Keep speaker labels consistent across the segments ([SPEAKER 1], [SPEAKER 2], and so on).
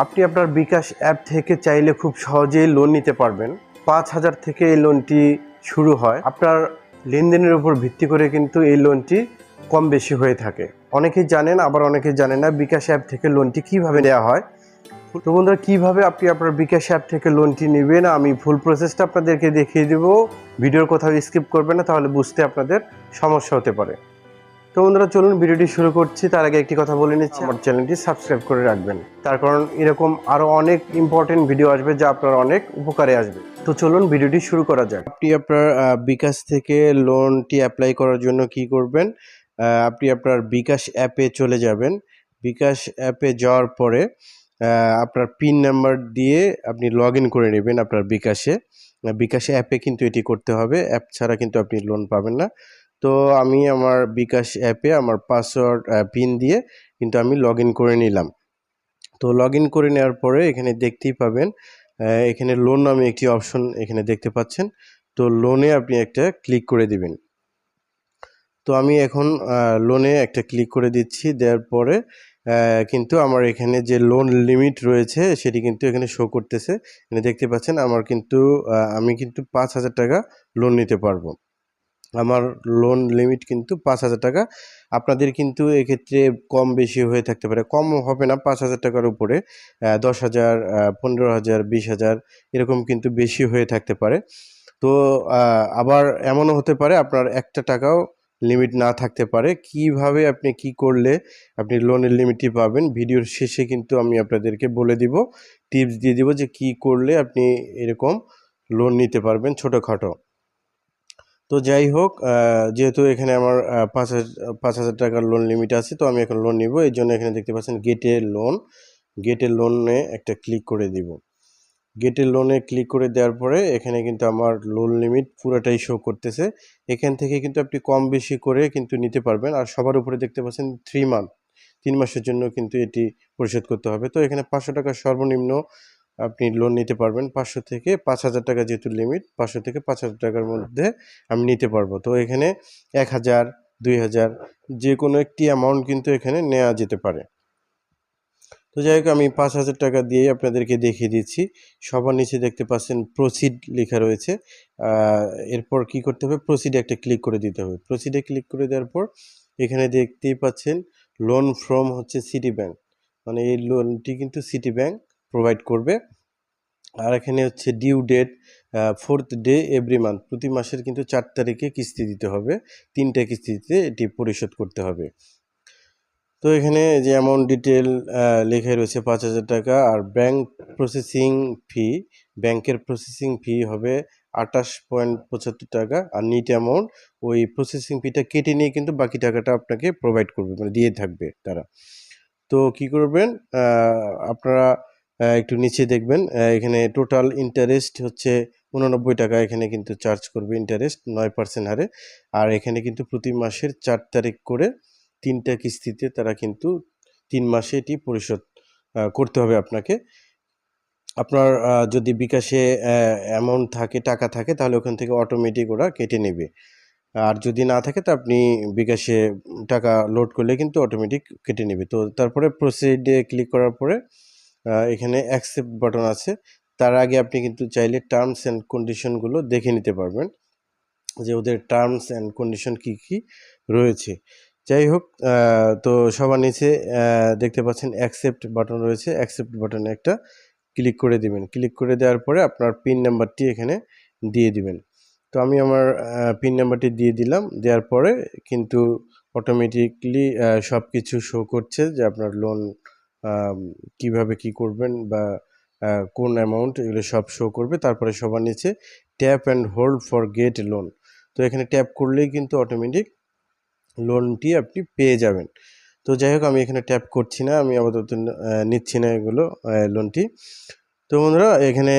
[SPEAKER 1] আপনি আপনার বিকাশ অ্যাপ থেকে চাইলে খুব সহজেই লোন নিতে পারবেন। পাঁচ হাজার থেকে এই লোনটি শুরু হয়। আপনার লেনদেনের উপর ভিত্তি করে কিন্তু এই লোনটি কম বেশি হয়ে থাকে। অনেকেই জানেন, আবার অনেকেই জানেন না বিকাশ অ্যাপ থেকে লোনটি কীভাবে নেওয়া হয়। তো বন্ধুরা, কীভাবে আপনি আপনার বিকাশ অ্যাপ থেকে লোনটি নেবেন, আমি ফুল প্রসেসটা আপনাদেরকে দেখিয়ে দেবো। ভিডিওর কোথাও স্কিপ করবে না, তাহলে বুঝতে আপনাদের সমস্যা হতে পারে। তো বন্ধুরা, চলুন ভিডিওটি শুরু করছি। তার আগে একটি কথা বলে নিচ্ছি, আমার চ্যানেলটি সাবস্ক্রাইব করে রাখবেন। তার কারণ এরকম আরও অনেক ইম্পর্টেন্ট ভিডিও আসবে যা আপনার অনেক উপকারে আসবে। তো চলুন ভিডিওটি শুরু করা যাক। আপনি আপনার বিকাশ থেকে লোনটি অ্যাপ্লাই করার জন্য কি করবেন? আপনি আপনার বিকাশ অ্যাপে চলে যাবেন। বিকাশ অ্যাপে যাওয়ার পরে আপনার পিন নাম্বার দিয়ে আপনি লগ করে নেবেন আপনার বিকাশে। বিকাশে অ্যাপে কিন্তু এটি করতে হবে। অ্যাপ ছাড়া কিন্তু আপনি লোন পাবেন না। তো আমি আমার বিকাশ অ্যাপে আমার পাসওয়ার্ড পিন দিয়ে কিন্তু আমি লগ করে নিলাম। তো লগ করে নেওয়ার পরে এখানে দেখতেই পাবেন এখানে লোন নামে একটি অপশন এখানে দেখতে পাচ্ছেন। তো লোনে আপনি একটা ক্লিক করে দিবেন। তো আমি এখন লোনে একটা ক্লিক করে দিচ্ছি, দেওয়ার পরে কিন্তু আমার এখানে যে লোন লিমিট রয়েছে সেটি কিন্তু এখানে শো করতেছে। এখানে দেখতে পাচ্ছেন আমার কিন্তু আমি কিন্তু পাঁচ হাজার টাকা লোন নিতে পারব। আমার লোন লিমিট কিন্তু পাঁচ হাজার টাকা। আপনাদের কিন্তু এক্ষেত্রে কম বেশি হয়ে থাকতে পারে। কম হবে না পাঁচ হাজার টাকার উপরে দশ হাজার পনেরো হাজার, বিশ হাজার, এরকম কিন্তু বেশি হয়ে থাকতে পারে। তো আবার এমনও হতে পারে আপনার একটা টাকাও লিমিট না থাকতে পারে। কীভাবে আপনি কি করলে আপনি লোনের লিমিটটি পাবেন? ভিডিওর শেষে কিন্তু আমি আপনাদেরকে বলে দিব টিপস দিয়ে দিব যে কি করলে আপনি এরকম লোন নিতে পারবেন ছোটোখাটো। তো যাই হোক যেহেতু এখানে আমার পাঁচ হাজার পাঁচ হাজার টাকার লোন লিমিট আছে, তো আমি এখন লোন নিব। এই জন্য এখানে দেখতে পাচ্ছেন গেটে লোন গেটে লোনে একটা ক্লিক করে দিব। গেটের লোনে ক্লিক করে দেওয়ার পরে এখানে কিন্তু আমার লোন লিমিট পুরোটাই শো করতেছে। এখান থেকে কিন্তু আপনি কম বেশি করে কিন্তু নিতে পারবেন। আর সবার উপরে দেখতে পাচ্ছেন থ্রি মান্থ তিন মাসের জন্য কিন্তু এটি পরিশোধ করতে হবে। তো এখানে পাঁচশো টাকা সর্বনিম্ন আপনি লোন নিতে পারবেন পাঁচশো থেকে পাঁচ হাজার টাকা যেহেতু লিমিট পাঁচশো থেকে পাঁচ হাজার টাকার মধ্যে আমি নিতে পারব। তো এখানে এক হাজার, দুই হাজার যে কোনো একটি অ্যামাউন্ট কিন্তু এখানে নেওয়া যেতে পারে। তো যাই হোক, আমি পাঁচ হাজার টাকা দিয়ে আপনাদেরকে দেখিয়ে দিচ্ছি। সবার নিচে দেখতে পাচ্ছেন প্রসিড লেখা রয়েছে। এরপর কি করতে হবে? প্রসিডে একটা ক্লিক করে দিতে হবে। প্রসিডে ক্লিক করে দেওয়ার পর এখানে দেখতেই পাচ্ছেন লোন ফ্রম হচ্ছে সিটি ব্যাংক মানে এই লোনটি কিন্তু সিটি ব্যাংক প্রোভাইড করবে। আর এখানে হচ্ছে due date fourth day every month প্রতি মাসের কিন্তু চার তারিখে কিস্তি দিতে হবে। তিনটা কিস্তিতে এটি পরিশোধ করতে হবে। তো এখানে যে অ্যামাউন্ট ডিটেল লেখা রয়েছে পাঁচ হাজার টাকা। আর ব্যাংক প্রসেসিং ফি ব্যাংকের প্রসেসিং ফি হবে আটাশ পয়েন্ট পঁচাত্তর টাকা। আর নিট অ্যামাউন্ট ওই প্রসেসিং ফিটা কেটে নিয়ে কিন্তু বাকি টাকাটা আপনাকে প্রোভাইড করবে মানে দিয়ে থাকবে তারা। তো কি করবেন? আপনারা একটু নিচে দেখবেন এখানে টোটাল ইন্টারেস্ট হচ্ছে উননব্বই টাকা, এখানে কিন্তু চার্জ করবে ইন্টারেস্ট নয় পার্সেন্ট হারে। আর এখানে কিন্তু প্রতি মাসের চার তারিখ করে তিনটা কিস্তিতে তারা কিন্তু তিন মাসে এটি পরিশোধ করতে হবে আপনাকে। আপনার যদি বিকাশে অ্যামাউন্ট থাকে, টাকা থাকে, তাহলে ওখান থেকে অটোমেটিক ওরা কেটে নেবে। আর যদি না থাকে, তো আপনি বিকাশে টাকা লোড করলে কিন্তু অটোমেটিক কেটে নেবে। তো তারপরে প্রসিডে ক্লিক করার পরে এখানে অ্যাকসেপ্ট বাটন আছে। তার আগে আপনি কিন্তু চাইলে টার্মস অ্যান্ড কন্ডিশনগুলো দেখে নিতে পারবেন যে ওদের টার্মস অ্যান্ড কন্ডিশন কি কি রয়েছে। যাই হোক তো সবার নিচে দেখতে পাচ্ছেন অ্যাকসেপ্ট বাটন রয়েছে। অ্যাকসেপ্ট বাটনে একটা ক্লিক করে দিবেন। ক্লিক করে দেওয়ার পরে আপনার পিন নাম্বারটি এখানে দিয়ে দিবেন। তো আমি আমার পিন নাম্বারটি দিয়ে দিলাম। দেওয়ার পরে কিন্তু অটোমেটিকলি সব কিছু শো করছে যে আপনার লোন কীভাবে কি করবেন বা কোন অ্যামাউন্ট এগুলো সব শো করবে। তারপরে সবার নিচে tap and hold for get loan তো এখানে ট্যাপ করলেই কিন্তু অটোমেটিক লোনটি আপনি পেয়ে যাবেন। তো যাই হোক, আমি এখানে ট্যাপ করছি না, আমি আপাতত নিচ্ছি না এগুলো লোনটি তো বন্ধুরা, এখানে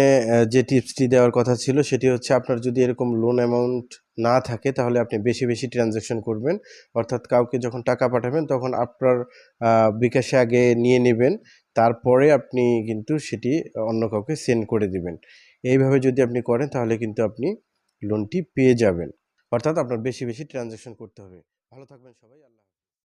[SPEAKER 1] যে টিপসটি দেওয়ার কথা ছিল সেটি হচ্ছে আপনার যদি এরকম লোন অ্যামাউন্ট না থাকে তাহলে আপনি বেশি বেশি ট্রানজ্যাকশন করবেন। অর্থাৎ কাউকে যখন টাকা পাঠাবেন তখন আপনার বিকাশে আগে নিয়ে নেবেন, তারপরে আপনি কিন্তু সেটি অন্য কাউকে সেন্ড করে দিবেন। এইভাবে যদি আপনি করেন তাহলে কিন্তু আপনি লোনটি পেয়ে যাবেন। অর্থাৎ আপনার বেশি বেশি ট্রানজ্যাকশন করতে হবে। ভালো থাকবেন সবাই, আল্লাহ।